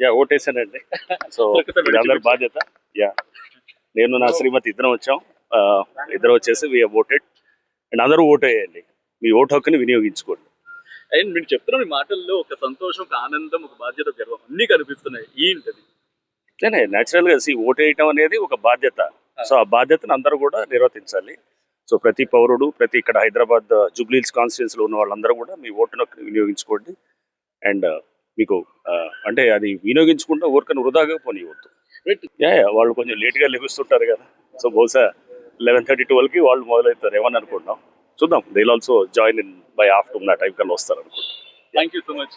Yeah ఓటేసానండి. So అందరి బాధ్యత. Yeah. నేను నా శ్రీమతి ఇద్దరం వచ్చాం. ఇద్దరం వచ్చేసి వి ఓటెడ్ అండ్ అందరూ ఓట్ వేయండి. మీ ఓటు హక్కుని వినియోగించుకోండి. అండ్ మీరు చెప్తున్న మీ మాటల్లో ఒక సంతోషం ఒక ఆనందం ఒక బాధ్యత గర్వం అన్ని కనిపిస్తున్నాయి. ఏంటది? నేనే న్యాచురల్గా సి ఓటు వేయటం అనేది ఒక బాధ్యత. సో ఆ బాధ్యతను అందరూ కూడా నిర్వర్తించాలి. సో ప్రతి పౌరుడు ప్రతి ఇక్కడ హైదరాబాద్ జూబ్లీల్స్ కాన్స్టిట్యూన్స్లో ఉన్న వాళ్ళందరూ కూడా మీ ఓటును వినియోగించుకోండి. అండ్ మీకు ఆ, అంటే అది వినియోగించుకుంటే ఊరికని వృధాగా పోనీయవద్దు యా వాళ్ళు కొంచెం లేట్గా లెగుస్తుంటారు కదా. సో బహుశా లెవెన్ థర్టీ ట్వెల్వ్కి వాళ్ళు మొదలవుతారు. ఏమని అనుకుంటున్నాం చూద్దాం. They also join in by after నా టైం కల్లా వస్తారు అనుకుంటున్నాం థ్యాంక్ యూ సో మచ్